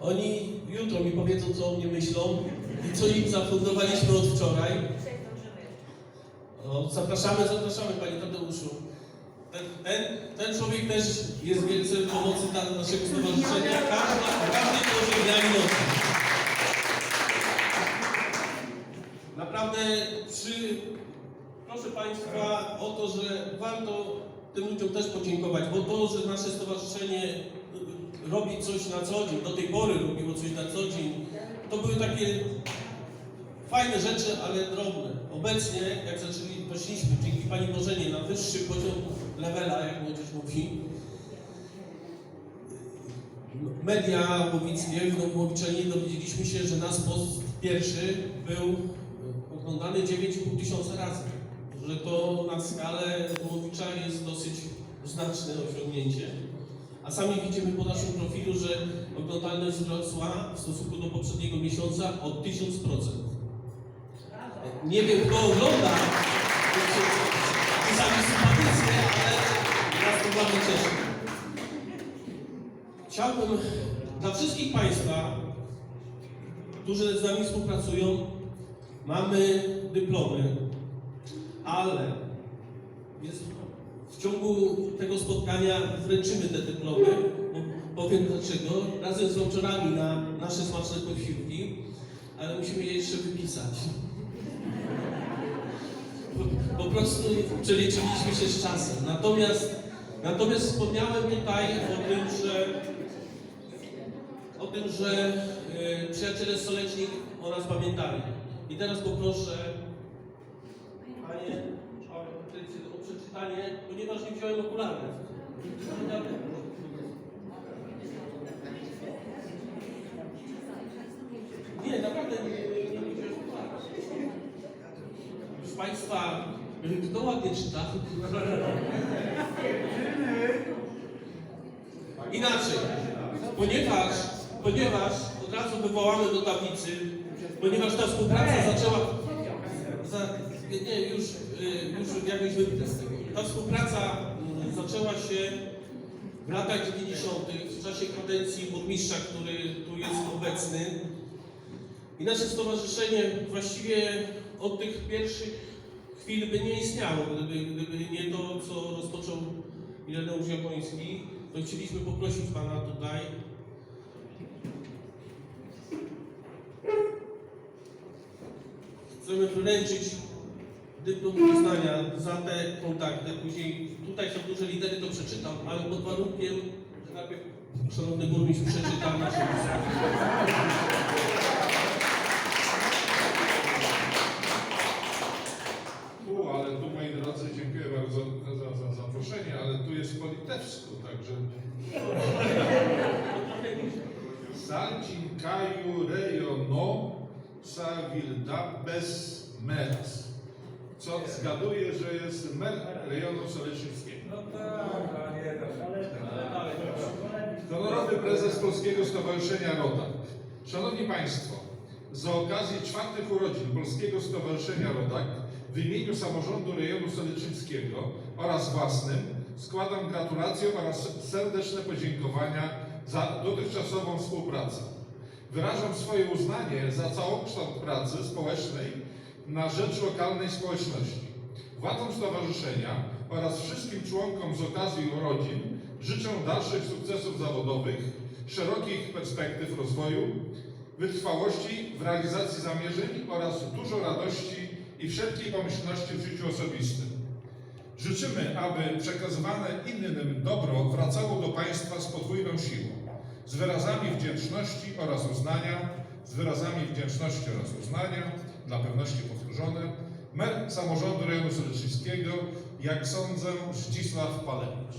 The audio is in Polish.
Oni jutro mi powiedzą, co o mnie myślą i co im zafundowaliśmy od wczoraj. No, zapraszamy, zapraszamy Panie Tadeuszu. Ten, ten, ten człowiek też jest wielce pomocy dla naszego stowarzyszenia. Każdy, każdy porze dnia i nocy. Naprawdę przy, proszę Państwa o to, że warto tym ludziom też podziękować, bo to, że nasze stowarzyszenie robi coś na co dzień, do tej pory robiło coś na co dzień, to były takie fajne rzeczy, ale drobne. Obecnie, jak zaczęli, poszliśmy dzięki Pani Bożenie na wyższy poziom levela, jak młodzież mówi, media łowickie w Nowowiczelnie dowiedzieliśmy się, że nasz post pierwszy był oglądany 9,5 tysiąca razy. Że to na skalę Nowowicza jest dosyć znaczne osiągnięcie. A sami widzimy po naszym profilu, że oglądalność wzrosła w stosunku do poprzedniego miesiąca o 1000%. Nie wiem, kto ogląda, sami sympatycznie, ale nas to bardzo cieszy. Chciałbym dla wszystkich Państwa, którzy z nami współpracują, mamy dyplomy, ale jest, w ciągu tego spotkania wręczymy te dyplomy. Powiem dlaczego. Razem z voucherami na nasze smaczne posiłki, ale musimy je jeszcze wypisać. Po, prostu przeliczyliśmy się z czasem. Natomiast, natomiast wspomniałem tutaj o tym, że o tym, że y, przyjaciele Solecznik o nas pamiętali. I teraz poproszę Panie o, przeczytanie, ponieważ nie wziąłem okularów. Nie, naprawdę nie, nie, nie wziąłem okularów. Proszę Państwa, kto ładnie czyta? Inaczej, ponieważ, ponieważ od razu wywołamy do tablicy, ponieważ ta współpraca zaczęła. Za, nie, nie, już, y, już jakoś wypnę z tego. Ta współpraca mm, zaczęła się w latach 90. w czasie kadencji burmistrza, który tu jest obecny. I nasze stowarzyszenie właściwie od tych pierwszych chwil by nie istniało, gdyby, gdyby nie to, co rozpoczął Ireneusz Japoński, to chcieliśmy poprosić Pana tutaj. Chcemy wręczyć dyplom uznania za te kontakty. Później tutaj są duże litery, to przeczytam, ale pod warunkiem, że najpierw Szanowny Burmistrz przeczyta nasze Tu, ale tu moi drodzy, dziękuję bardzo za, za zaproszenie, ale tu jest po litewsku, także Salcinkaju rejono Savilda bez meras. Co zgaduję, że jest mer rejonu Solecznickiego. Honorowy prezes Polskiego Stowarzyszenia Rodak. Szanowni Państwo, z okazji czwartych urodzin Polskiego Stowarzyszenia Rodak w imieniu samorządu rejonu Soleczyńskiego oraz własnym składam gratulacje oraz serdeczne podziękowania za dotychczasową współpracę. Wyrażam swoje uznanie za całokształt pracy społecznej na rzecz lokalnej społeczności. Władzom stowarzyszenia oraz wszystkim członkom z okazji urodzin życzę dalszych sukcesów zawodowych, szerokich perspektyw rozwoju, wytrwałości w realizacji zamierzeń oraz dużo radości i wszelkiej pomyślności w życiu osobistym. Życzymy, aby przekazywane innym dobro wracało do Państwa z podwójną siłą, z wyrazami wdzięczności oraz uznania, z wyrazami wdzięczności oraz uznania, pewności powtórzone, mer samorządu rejonu Soleczyńskiego, jak sądzę, Zdzisław Palewicz.